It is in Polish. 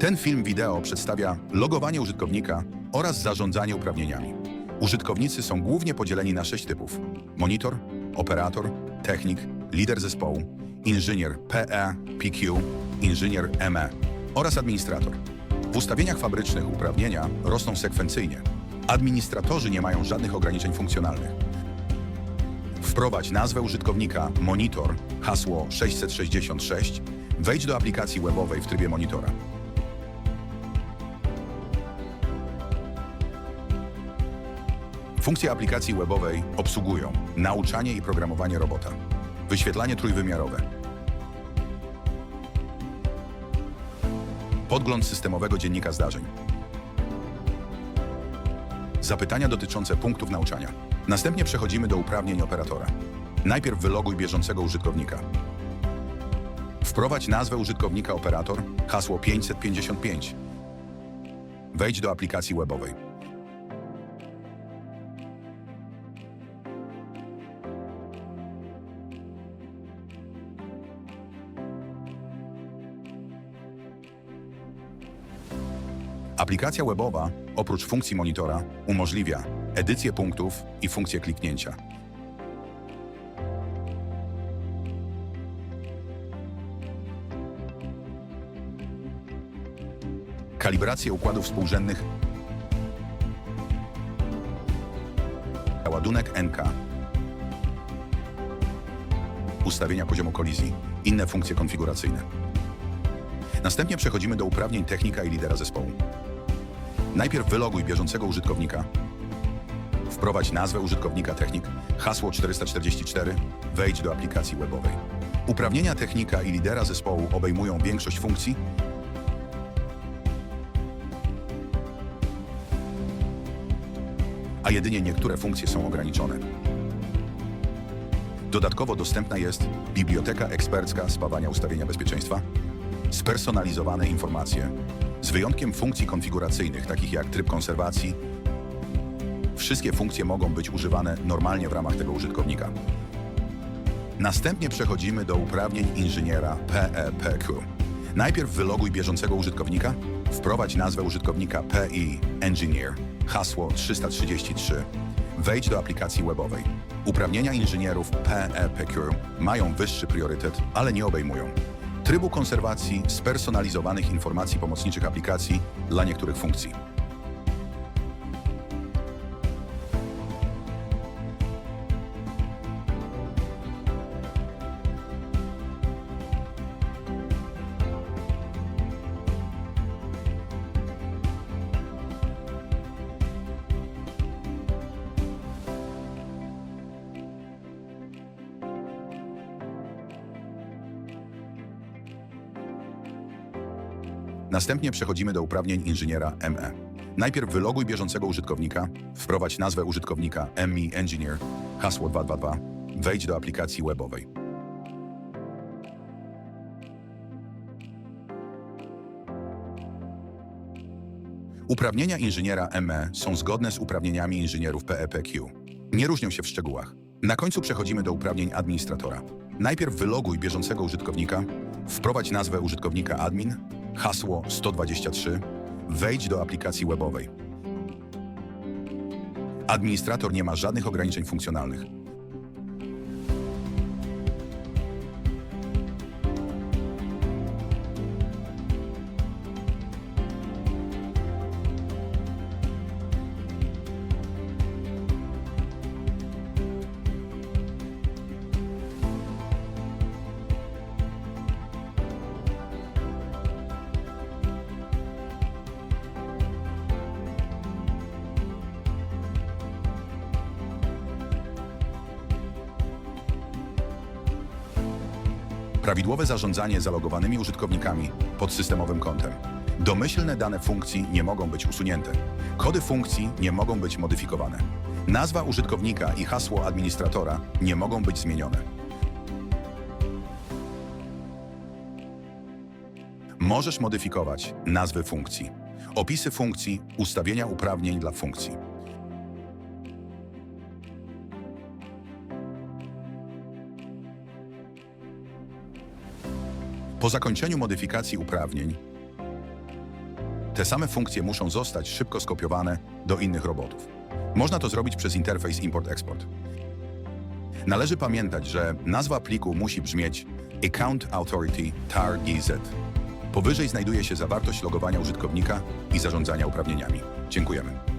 Ten film wideo przedstawia logowanie użytkownika oraz zarządzanie uprawnieniami. Użytkownicy są głównie podzieleni na sześć typów: monitor, operator, technik, lider zespołu, inżynier PE, PQ, inżynier ME oraz administrator. W ustawieniach fabrycznych uprawnienia rosną sekwencyjnie. Administratorzy nie mają żadnych ograniczeń funkcjonalnych. Wprowadź nazwę użytkownika monitor, hasło 666, wejdź do aplikacji webowej w trybie monitora. Funkcje aplikacji webowej obsługują nauczanie i programowanie robota, wyświetlanie trójwymiarowe, podgląd systemowego dziennika zdarzeń, zapytania dotyczące punktów nauczania. Następnie przechodzimy do uprawnień operatora. Najpierw wyloguj bieżącego użytkownika. Wprowadź nazwę użytkownika operator, hasło 555. Wejdź do aplikacji webowej. Aplikacja webowa, oprócz funkcji monitora, umożliwia edycję punktów i funkcję kliknięcia. Kalibrację układów współrzędnych, ładunek NK, ustawienia poziomu kolizji, inne funkcje konfiguracyjne. Następnie przechodzimy do uprawnień technika i lidera zespołu. Najpierw wyloguj bieżącego użytkownika. Wprowadź nazwę użytkownika technik, hasło 444, wejdź do aplikacji webowej. Uprawnienia technika i lidera zespołu obejmują większość funkcji, a jedynie niektóre funkcje są ograniczone. Dodatkowo dostępna jest biblioteka ekspercka spawania ustawienia bezpieczeństwa, spersonalizowane informacje, z wyjątkiem funkcji konfiguracyjnych, takich jak tryb konserwacji. Wszystkie funkcje mogą być używane normalnie w ramach tego użytkownika. Następnie przechodzimy do uprawnień inżyniera PEPQ. Najpierw wyloguj bieżącego użytkownika, wprowadź nazwę użytkownika PI Engineer, hasło 333. Wejdź do aplikacji webowej. Uprawnienia inżynierów PEPQ mają wyższy priorytet, ale nie obejmują trybu konserwacji spersonalizowanych informacji pomocniczych aplikacji dla niektórych funkcji. Następnie przechodzimy do uprawnień inżyniera ME. Najpierw wyloguj bieżącego użytkownika, wprowadź nazwę użytkownika ME Engineer, hasło 222, wejdź do aplikacji webowej. Uprawnienia inżyniera ME są zgodne z uprawnieniami inżynierów PEPQ. Nie różnią się w szczegółach. Na końcu przechodzimy do uprawnień administratora. Najpierw wyloguj bieżącego użytkownika, wprowadź nazwę użytkownika admin, hasło 123, wejdź do aplikacji webowej. Administrator nie ma żadnych ograniczeń funkcjonalnych. Prawidłowe zarządzanie zalogowanymi użytkownikami pod systemowym kontem. Domyślne dane funkcji nie mogą być usunięte. Kody funkcji nie mogą być modyfikowane. Nazwa użytkownika i hasło administratora nie mogą być zmienione. Możesz modyfikować nazwy funkcji, opisy funkcji, ustawienia uprawnień dla funkcji. Po zakończeniu modyfikacji uprawnień te same funkcje muszą zostać szybko skopiowane do innych robotów. Można to zrobić przez interfejs import-export. Należy pamiętać, że nazwa pliku musi brzmieć Account Authority tar GZ. Powyżej znajduje się zawartość logowania użytkownika i zarządzania uprawnieniami. Dziękujemy.